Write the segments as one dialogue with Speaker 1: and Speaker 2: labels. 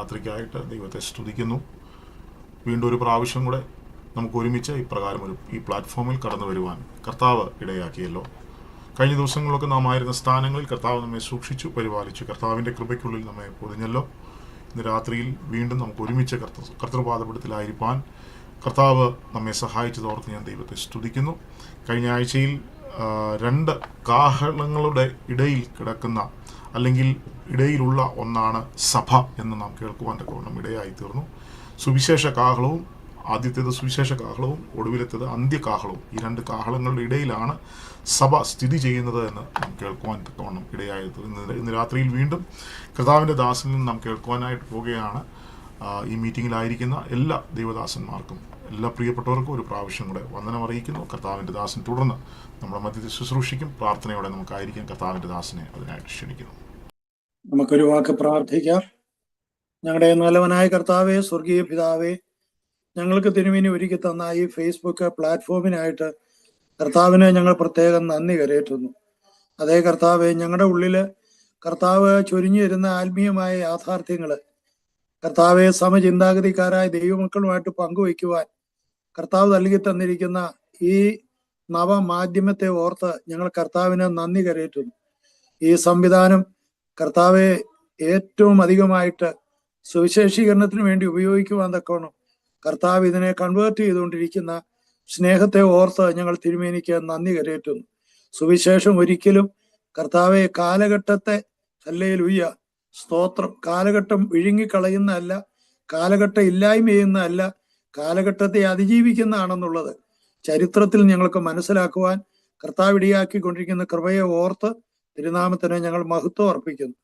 Speaker 1: രാത്രിക്കായിട്ട് ദൈവത്തെ സ്തുതിക്കുന്നു. വീണ്ടും ഒരു പ്രാവശ്യം കൂടെ നമുക്ക് ഒരുമിച്ച് ഇപ്രകാരം ഒരു ഈ പ്ലാറ്റ്ഫോമിൽ കടന്നു വരുവാൻ കർത്താവ് ഇടയാക്കിയല്ലോ. കഴിഞ്ഞ ദിവസങ്ങളിലൊക്കെ നാം ആയിരുന്ന സ്ഥാനങ്ങളിൽ കർത്താവ് നമ്മെ സൂക്ഷിച്ചു പരിപാലിച്ചു. കർത്താവിന്റെ കൃപയ്ക്കുള്ളിൽ നമ്മെ പൊതിഞ്ഞല്ലോ. ഇന്ന് രാത്രിയിൽ വീണ്ടും നമുക്ക് ഒരുമിച്ച് കർത്ത കർത്തൃപാദപടത്തിലായിരിക്കാൻ കർത്താവ് നമ്മെ സഹായിച്ചതോർത്ത് ഞാൻ ദൈവത്തെ സ്തുതിക്കുന്നു. കഴിഞ്ഞ ആഴ്ചയിൽ രണ്ട് കാഹളങ്ങളുടെ ഇടയിൽ കിടക്കുന്ന അല്ലെങ്കിൽ ഇടയിലുള്ള ഒന്നാണ് സഭ എന്ന് നാം കേൾക്കുവാൻ തക്കവണ്ണം ഇടയായി തീർന്നു. സുവിശേഷ കാഹളവും ആദ്യത്തേത് സുവിശേഷ കാഹളവും ഒടുവിലത്തേത് അന്ത്യകാഹളവും. ഈ രണ്ട് കാഹളങ്ങളുടെ ഇടയിലാണ് സഭ സ്ഥിതി ചെയ്യുന്നത് എന്ന് നാം കേൾക്കുവാൻ തക്കവണ്ണം ഇടയായത് ഇന്ന് ഇന്ന് രാത്രിയിൽ വീണ്ടും കർത്താവിന്റെ ദാസനിൽ നാം കേൾക്കുവാനായിട്ട് പോവുകയാണ്. ഈ മീറ്റിങ്ങിലായിരിക്കുന്ന എല്ലാ ദൈവദാസന്മാർക്കും എല്ലാ പ്രിയപ്പെട്ടവർക്കും ഒരു പ്രാവശ്യം കൂടെ വന്ദനം അറിയിക്കുന്നു. കർത്താവിന്റെ ദാസൻ തുടർന്ന് നമ്മുടെ മധ്യത്തിൽ ശുശ്രൂഷിക്കും. പ്രാർത്ഥനയോടെ നമുക്കായിരിക്കും കർത്താവിന്റെ ദാസനെ അതിനായിട്ട് ക്ഷണിക്കുന്നു.
Speaker 2: നമുക്കൊരു വാക്ക് പ്രാർത്ഥിക്കാം. ഞങ്ങളുടെ നല്ലവനായ കർത്താവേ സ്വർഗീയ പിതാവേ ഞങ്ങൾക്ക് തിരുമിനി ഒരുക്കി തന്ന ഈ ഫേസ്ബുക്ക് പ്ലാറ്റ്ഫോമിനായിട്ട് കർത്താവിനെ ഞങ്ങൾ പ്രത്യേകം നന്ദി കരയറ്റുന്നു. അതേ കർത്താവെ ഞങ്ങളുടെ ഉള്ളിൽ കർത്താവ് ചൊരിഞ്ഞു വരുന്ന ആത്മീയമായ യാഥാർത്ഥ്യങ്ങൾ കർത്താവെ സമചിന്താഗതിക്കാരായ ദൈവമക്കളുമായിട്ട് പങ്കുവയ്ക്കുവാൻ കർത്താവ് നൽകി തന്നിരിക്കുന്ന ഈ നവമാധ്യമത്തെ ഓർത്ത് ഞങ്ങൾ കർത്താവിന് നന്ദി കരയറ്റുന്നു. ഈ സംവിധാനം കർത്താവെ ഏറ്റവും അധികമായിട്ട് സുവിശേഷീകരണത്തിന് വേണ്ടി ഉപയോഗിക്കുവാൻ തക്കവണ്ണം കർത്താവ് ഇതിനെ കൺവേർട്ട് ചെയ്തുകൊണ്ടിരിക്കുന്ന സ്നേഹത്തെ ഓർത്ത് ഞങ്ങൾ തിരുമേനിക്ക് നന്ദി കരയറ്റുന്നു. സുവിശേഷം ഒരിക്കലും കർത്താവെ കാലഘട്ടത്തെ അല്ലയിൽ ഉയ്യ സ്തോത്രം കാലഘട്ടം വിഴുങ്ങിക്കളയുന്നതല്ല കാലഘട്ടം ഇല്ലായ്മ ചെയ്യുന്നതല്ല കാലഘട്ടത്തെ അതിജീവിക്കുന്നതാണെന്നുള്ളത് ചരിത്രത്തിൽ ഞങ്ങൾക്ക് മനസ്സിലാക്കുവാൻ കർത്താവിടിയാക്കിക്കൊണ്ടിരിക്കുന്ന കൃപയെ ഓർത്ത് തിരുനാമത്തിന് ഞങ്ങൾ മഹത്വം അർപ്പിക്കുന്നു.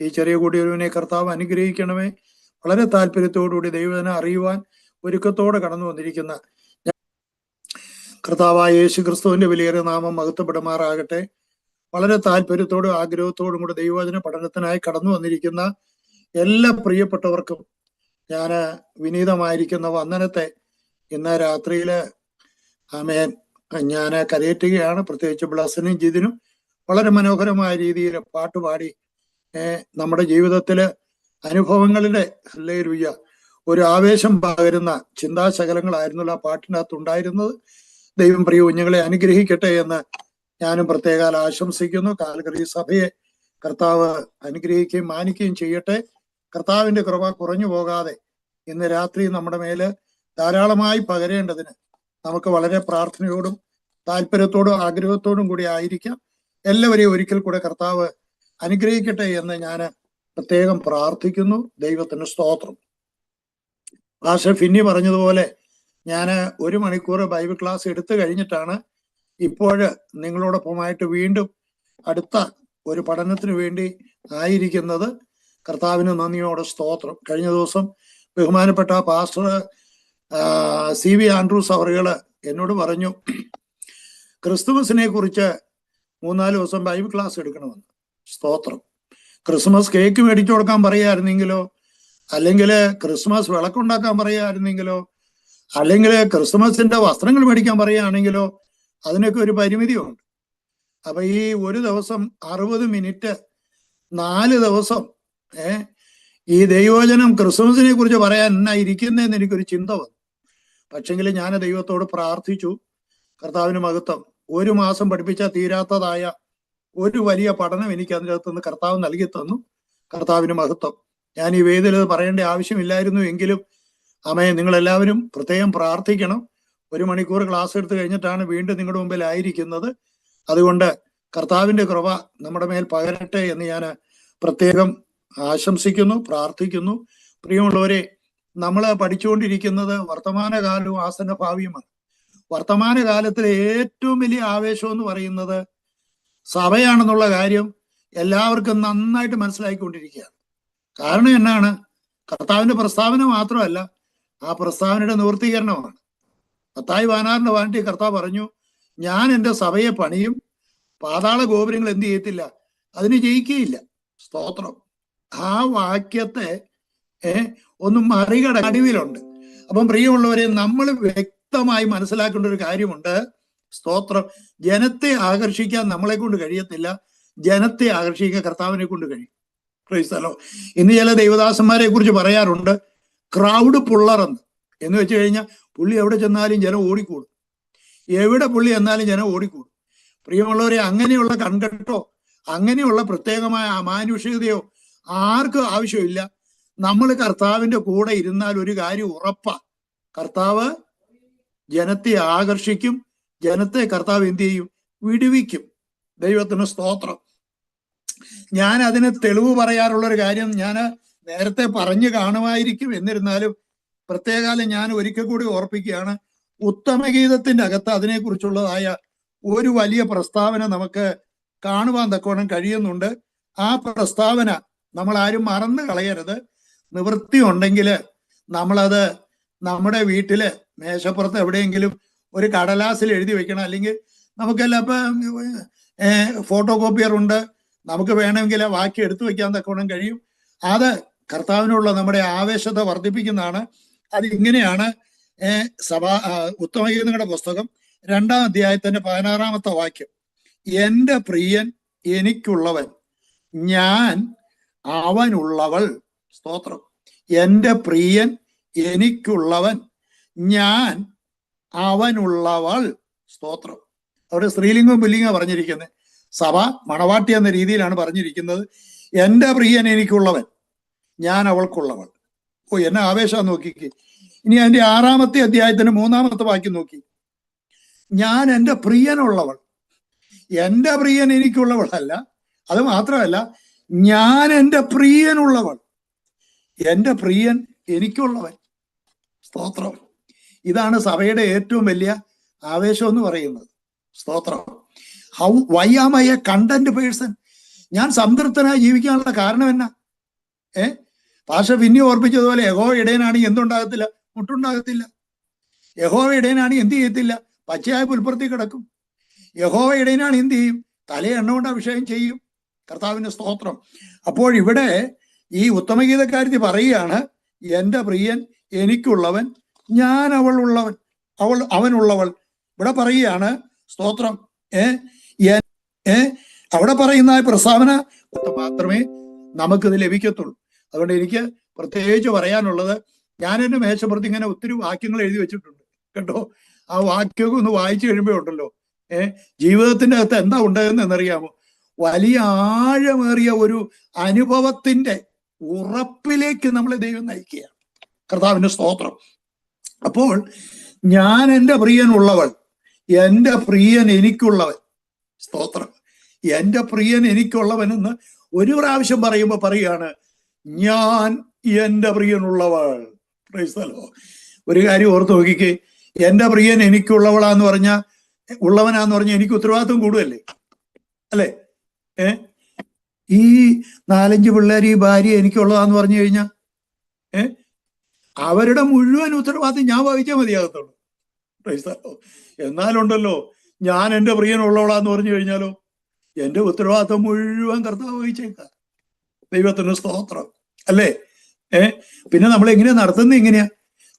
Speaker 2: ഈ ചെറിയ കൂടിയൊരുവിനെ കർത്താവ് അനുഗ്രഹിക്കണമേ. വളരെ താല്പര്യത്തോടുകൂടി ദൈവത്തിനെ അറിയുവാൻ ഒരുക്കത്തോടെ കടന്നു വന്നിരിക്കുന്ന കർത്താവായ യേശു ക്രിസ്തുവിന്റെ വിലയേറിയ നാമം മഹത്വപ്പെടുമാറാകട്ടെ. വളരെ താല്പര്യത്തോടും ആഗ്രഹത്തോടും കൂടി ദൈവവചന പഠനത്തിനായി കടന്നു വന്നിരിക്കുന്ന എല്ലാ പ്രിയപ്പെട്ടവർക്കും ഞാൻ വിനീതമായിരിക്കുന്ന വന്ദനത്തെ ഇന്ന് രാത്രിയിൽ ആമേൻ ഞാൻ കരയേറ്റുകയാണ്. പ്രത്യേകിച്ച് ബ്ലസ്സിനും ജിതിനും വളരെ മനോഹരമായ രീതിയിൽ പാട്ടുപാടി നമ്മുടെ ജീവിതത്തിൽ അനുഭവങ്ങളുടെ ഹല്ലേലൂയ ഒരു ആവേശം പകരുന്ന ചിന്താശകലങ്ങളായിരുന്നല്ലോ ആ പാട്ടിനകത്ത് ഉണ്ടായിരുന്നത് ദൈവം പ്രിയ കുഞ്ഞുങ്ങളെ അനുഗ്രഹിക്കട്ടെ എന്ന് ഞാനും പ്രത്യേകാൽ ആശംസിക്കുന്നു. കാൽകറി സഭയെ കർത്താവ് അനുഗ്രഹിക്കുകയും മാനിക്കുകയും ചെയ്യട്ടെ. കർത്താവിന്റെ കൃപ കുറഞ്ഞു പോകാതെ ഇന്ന് രാത്രി നമ്മുടെ മേൽ ധാരാളമായി പകരേണ്ടതിന് നമുക്ക് വളരെ പ്രാർത്ഥനയോടും താല്പര്യത്തോടും ആഗ്രഹത്തോടും കൂടി ആയിരിക്കാം. എല്ലാവരെയും ഒരിക്കൽ കൂടെ കർത്താവ് അനുഗ്രഹിക്കട്ടെ എന്ന് ഞാൻ പ്രത്യേകം പ്രാർത്ഥിക്കുന്നു. ദൈവത്തിന് സ്തോത്രം. ഭാഷ ഫിന്നി പറഞ്ഞതുപോലെ ഞാൻ ഒരു മണിക്കൂർ ബൈബിൾ ക്ലാസ് എടുത്തു കഴിഞ്ഞിട്ടാണ് ഇപ്പോഴ് നിങ്ങളോടൊപ്പമായിട്ട് വീണ്ടും അടുത്ത ഒരു പഠനത്തിന് വേണ്ടി ആയിരിക്കുന്നത്. കർത്താവിന് നന്ദിയോടെ സ്തോത്രം. കഴിഞ്ഞ ദിവസം ബഹുമാനപ്പെട്ട പാസ്റ്റർ സി വി ആൻഡ്രൂസ് അവറുകൾ എന്നോട് പറഞ്ഞു ക്രിസ്തുമസിനെ കുറിച്ച് മൂന്നാൽ ദിവസം ബൈബിൾ ക്ലാസ് എടുക്കണമെന്ന്. സ്തോത്രം. ക്രിസ്മസ് കേക്ക് മേടിച്ചു കൊടുക്കാൻ പറയായിരുന്നെങ്കിലോ? അല്ലെങ്കിൽ ക്രിസ്മസ് വിളക്കുണ്ടാക്കാൻ പറയായിരുന്നെങ്കിലോ? അല്ലെങ്കിൽ ക്രിസ്മസിന്റെ വസ്ത്രങ്ങൾ മേടിക്കാൻ പറയുകയാണെങ്കിലോ അതിനൊക്കെ ഒരു പരിമിതിയുണ്ട്. അപ്പൊ ഈ ഒരു ദിവസം അറുപത് മിനിറ്റ് നാല് ദിവസം ഏ? ഈ ദൈവവചനം ക്രിസ്മസിനെ കുറിച്ച് പറയാൻ എന്നാ ഇരിക്കുന്നതെന്ന് എനിക്കൊരു ചിന്ത വന്നു. പക്ഷെങ്കിൽ ഞാൻ ദൈവത്തോട് പ്രാർത്ഥിച്ചു. കർത്താവിന് മഹത്വം. ഒരു മാസം പഠിപ്പിച്ച തീരാത്തതായ ഒരു വലിയ പഠനം എനിക്ക് അതിനകത്ത് നിന്ന് കർത്താവ് നൽകി തന്നു. കർത്താവിന് മഹത്വം. ഞാൻ ഈ വേദിയിൽ പറയേണ്ട ആവശ്യമില്ലായിരുന്നു എങ്കിലും അമ്മയെ നിങ്ങളെല്ലാവരും പ്രത്യേകം പ്രാർത്ഥിക്കണം. ഒരു മണിക്കൂർ ക്ലാസ് എടുത്തു കഴിഞ്ഞിട്ടാണ് വീണ്ടും നിങ്ങളുടെ മുമ്പിൽ ആയിരിക്കുന്നത്. അതുകൊണ്ട് കർത്താവിന്റെ കൃപ നമ്മുടെ മേൽ പകരട്ടെ എന്ന് ഞാൻ പ്രത്യേകം ആശംസിക്കുന്നു പ്രാർത്ഥിക്കുന്നു. പ്രിയമുള്ളവരെ നമ്മൾ പഠിച്ചുകൊണ്ടിരിക്കുന്നത് വർത്തമാനകാലവും ആസന്ന ഭാവിയുമാണ് വർത്തമാനകാലത്തിലെ ഏറ്റവും വലിയ ആവേശം എന്ന് പറയുന്നത് സഭയാണെന്നുള്ള കാര്യം എല്ലാവർക്കും നന്നായിട്ട് മനസ്സിലാക്കിക്കൊണ്ടിരിക്കുകയാണ് കാരണം എന്നാണ്? കർത്താവിന്റെ പ്രസ്താവന മാത്രമല്ല ആ പ്രസ്താവനയുടെ നിവൃത്തീകരണമാണ്. കത്തായി വാനാറിന്റെ വാണ്ടി കർത്താവ് പറഞ്ഞു ഞാൻ എന്റെ സഭയെ പണിയും പാതാള ഗോപുരങ്ങൾ എന്ത് ചെയ്യത്തില്ല അതിന് ജയിക്കുകയില്ല. സ്തോത്രം. ആ വാക്യത്തെ ഒന്ന് മറികട അടിവിലുണ്ട്. അപ്പം പ്രിയമുള്ളവരെ നമ്മൾ വ്യക്തമായി മനസ്സിലാക്കേണ്ട ഒരു കാര്യമുണ്ട്. സ്തോത്രം. ജനത്തെ ആകർഷിക്കാൻ നമ്മളെ കൊണ്ട് കഴിയത്തില്ല. ജനത്തെ ആകർഷിക്കാൻ കർത്താവിനെ കൊണ്ട് കഴിയും. ക്രൈസ്തലോ ഇന്ന് ചില ദൈവദാസന്മാരെ കുറിച്ച് പറയാറുണ്ട് ക്രൗഡ് പുള്ളർ എന്ന് എന്ന് വെച്ച് കഴിഞ്ഞാൽ പുള്ളി എവിടെ ചെന്നാലും ജനം ഓടിക്കൂടും. എവിടെ പുള്ളി എന്നാലും ജനം ഓടിക്കൂടും. പ്രിയമുള്ളവരെ അങ്ങനെയുള്ള കൺകെട്ടോ അങ്ങനെയുള്ള പ്രത്യേകമായ അമാനുഷികതയോ ആർക്കും ആവശ്യമില്ല. നമ്മൾ കർത്താവിന്റെ കൂടെ ഇരുന്നാൽ ഒരു കാര്യം ഉറപ്പാ. കർത്താവ് ജനത്തെ ആകർഷിക്കും. ജനത്തെ കർത്താവ് എന്ത് ചെയ്യും? വിടുവിക്കും. ദൈവത്തിന് സ്തോത്രം. ഞാൻ അതിന് തെളിവ് പറയാറുള്ള ഒരു കാര്യം ഞാൻ നേരത്തെ പറഞ്ഞു കാണുമായിരിക്കും. എന്നിരുന്നാലും പ്രത്യേകാലം ഞാൻ ഒരിക്കൽ കൂടി ഓർപ്പിക്കുകയാണ്. ഉത്തമഗീതത്തിന്റെ അകത്ത് അതിനെക്കുറിച്ചുള്ളതായ ഒരു വലിയ പ്രസ്താവന നമുക്ക് കാണുവാൻ തക്കോണം കഴിയുന്നുണ്ട്. ആ പ്രസ്താവന നമ്മൾ ആരും മറന്നു കളയരുത്. നിവൃത്തി ഉണ്ടെങ്കിൽ നമ്മളത് നമ്മുടെ വീട്ടിൽ മേശപ്പുറത്ത് എവിടെയെങ്കിലും ഒരു കടലാസിൽ എഴുതി വെക്കണം. അല്ലെങ്കിൽ നമുക്കെല്ലാം ഇപ്പം ഫോട്ടോ കോപ്പിയർ ഉണ്ട്. നമുക്ക് വേണമെങ്കിൽ വാക്യം എടുത്തു വെക്കാൻ തക്കോണം കഴിയും. അത് കർത്താവിനുള്ള നമ്മുടെ ആവേശത്തെ വർദ്ധിപ്പിക്കുന്നതാണ്. അത് ഇങ്ങനെയാണ് സഭ ഉത്തമഗീതങ്ങളുടെ പുസ്തകം രണ്ടാം അധ്യായത്തിന്റെ പതിനാറാമത്തെ വാക്യം. എന്റെ പ്രിയൻ എനിക്കുള്ളവൻ. ഞാൻ അവനുള്ളവൾ സ്തോത്രം എന്റെ പ്രിയൻ എനിക്കുള്ളവൻ ഞാൻ അവനുള്ളവൾ സ്തോത്രം. അവിടെ സ്ത്രീലിംഗവും പുല്ലിംഗം പറഞ്ഞിരിക്കുന്നത്. സഭ മണവാട്ടി എന്ന രീതിയിലാണ് പറഞ്ഞിരിക്കുന്നത്. എന്റെ പ്രിയൻ എനിക്കുള്ളവൻ ഞാൻ അവൾക്കുള്ളവൾ. ഓ എന്നെ ആവേശം നോക്കിക്ക്. ഇനി അതിന്റെ ആറാമത്തെ അധ്യായത്തിന് മൂന്നാമത്തെ വാക്യം നോക്കി. ഞാൻ എന്റെ പ്രിയനുള്ളവൾ. എന്റെ പ്രിയൻ എനിക്കുള്ളവളല്ല. അത് മാത്രമല്ല ഞാൻ എന്റെ പ്രിയനുള്ളവൾ. എന്റെ പ്രിയൻ എനിക്കുള്ളവൻ. സ്തോത്രം. ഇതാണ് സഭയുടെ ഏറ്റവും വലിയ ആവേശം എന്ന് പറയുന്നത്. സ്തോത്രം. How why am I a content person ഞാൻ സംതൃപ്തനായി ജീവിക്കാനുള്ള കാരണം എന്നാ? ഏ? പാഷ പിന്നെ ഓർപ്പിച്ചതുപോലെ യഹോ ഇടയനാണ് എന്തുണ്ടാകത്തില്ല? മുട്ടുണ്ടാകത്തില്ല. യഹോവ ഇടയനാണെങ്കിൽ എന്ത് ചെയ്യത്തില്ല? പച്ചയായ പുൽപ്പുറത്തി കിടക്കും. യഹോവ ഇടയനാണ് എന്ത് ചെയ്യും? തല എണ്ണ കൊണ്ട് അഭിഷേകം ചെയ്യും. കർത്താവിന്റെ സ്തോത്രം. അപ്പോൾ ഇവിടെ ഈ ഉത്തമഗീതക്കാരത്തി പറയുകയാണ് എന്റെ പ്രിയൻ എനിക്കുള്ളവൻ ഞാൻ അവൾ ഉള്ളവൻ അവൾ അവനുള്ളവൾ. ഇവിടെ പറയുകയാണ് സ്തോത്രം. ഏ ഏ അവിടെ പറയുന്ന പ്രസ്താവന മാത്രമേ നമുക്കിത് ലഭിക്കത്തുള്ളൂ. അതുകൊണ്ട് എനിക്ക് പ്രത്യേകിച്ച് പറയാനുള്ളത് ഞാൻ എന്റെ മേശപ്പുറത്ത് ഇങ്ങനെ ഒത്തിരി വാക്യങ്ങൾ എഴുതി വെച്ചിട്ടുണ്ട്. കേട്ടോ? ആ വാക്യമൊക്കെ ഒന്ന് വായിച്ചു കഴിയുമ്പോൾ ഉണ്ടല്ലോ. ഏഹ് ജീവിതത്തിന്റെ അകത്ത് എന്താ ഉണ്ടാകുന്നത് എന്നറിയാമോ? വലിയ ആഴമേറിയ ഒരു അനുഭവത്തിന്റെ ഉറപ്പിലേക്ക് നമ്മളെ ദൈവം നയിക്കുകയാണ്. കർത്താവിന്റെ സ്തോത്രം. അപ്പോൾ ഞാൻ എന്റെ പ്രിയനുള്ളവൾ എന്റെ പ്രിയൻ എനിക്കുള്ളവൻ സ്തോത്രം. എന്റെ പ്രിയൻ എനിക്കുള്ളവനെന്ന് ഒരു പ്രാവശ്യം പറയുമ്പോൾ പറയാണ് ഞാൻ എന്റെ പ്രിയനുള്ളവൾ. Lord. ഒരു കാര്യം ഓർത്ത് നോക്കിക്കേ എന്റെ പ്രിയൻ എനിക്കുള്ളവളാന്ന് പറഞ്ഞ ഉള്ളവനാന്ന് പറഞ്ഞാൽ എനിക്ക് ഉത്തരവാദിത്വം കൂടുമല്ലേ അല്ലേ? ഏ? ഈ നാലഞ്ച് പിള്ളേർ ഈ ഭാര്യ എനിക്കുള്ളതാന്ന് പറഞ്ഞു കഴിഞ്ഞാൽ ഏ? അവരുടെ മുഴുവൻ ഉത്തരവാദിത്വം ഞാൻ വഹിച്ചാൽ മതിയാകത്തുള്ളൂ. എന്നാലുണ്ടല്ലോ ഞാൻ എന്റെ പ്രിയനുള്ളവളാന്ന് പറഞ്ഞു കഴിഞ്ഞാലോ എന്റെ ഉത്തരവാദിത്വം മുഴുവൻ കർത്താവ് വഹിച്ചേക്കാം. ദൈവത്തിന് സ്തോത്രം. അല്ലേ? ഏ? പിന്നെ നമ്മൾ എങ്ങനെയാ നടത്തുന്നത് എങ്ങനെയാ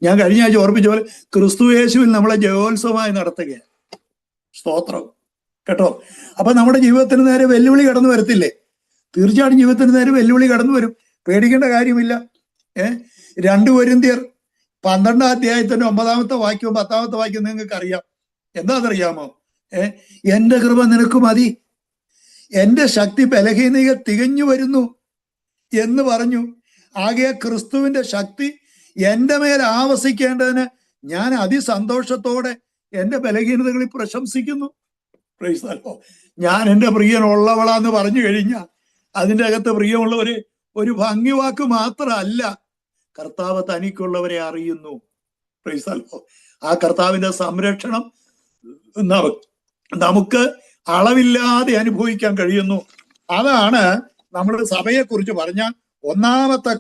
Speaker 2: ഞാൻ കഴിഞ്ഞ ആഴ്ച ഓർപ്പിച്ച പോലെ ക്രിസ്തു യേശുവിൽ നമ്മളെ ജയോത്സവമായി നടത്തുകയാണ്. സ്തോത്രം. കേട്ടോ? അപ്പൊ നമ്മുടെ ജീവിതത്തിന് നേരെ വെല്ലുവിളി കടന്നു വരത്തില്ലേ? തീർച്ചയായിട്ടും ജീവിതത്തിന് നേരെ വെല്ലുവിളി കടന്നു വരും. പേടിക്കേണ്ട കാര്യമില്ല. ഏ? രണ്ടു പൊരിന്തിയർ പന്ത്രണ്ടാം അധ്യായത്തിന്റെ ഒമ്പതാമത്തെ വാക്യവും പത്താമത്തെ വാക്യവും നിങ്ങൾക്ക് അറിയാം എന്താണെന്നറിയാമോ ഏ? എന്റെ കൃപ നിനക്ക് മതി. എന്റെ ശക്തി ബലഹീനത തികഞ്ഞു വരുന്നു എന്ന് പറഞ്ഞു. ആകെ ക്രിസ്തുവിന്റെ ശക്തി എന്റെ മേൽ ആവസിക്കേണ്ടതിന് ഞാൻ അതിസന്തോഷത്തോടെ എന്റെ ബലഹീനതകളിൽ പ്രശംസിക്കുന്നു. Lord. ഞാൻ എന്റെ പ്രിയനുള്ളവളാന്ന് പറഞ്ഞു കഴിഞ്ഞാൽ അതിന്റെ അകത്ത് പ്രിയമുള്ളവര് ഒരു ഭംഗിവാക്ക് മാത്രമല്ല കർത്താവ് തനിക്കുള്ളവരെ അറിയുന്നു Lord. ആ കർത്താവിന്റെ സംരക്ഷണം നമുക്ക് അളവില്ലാതെ അനുഭവിക്കാൻ കഴിയുന്നു അതാണ് നമ്മൾ സഭയെ കുറിച്ച് പറഞ്ഞ ഒന്നാമത്തെ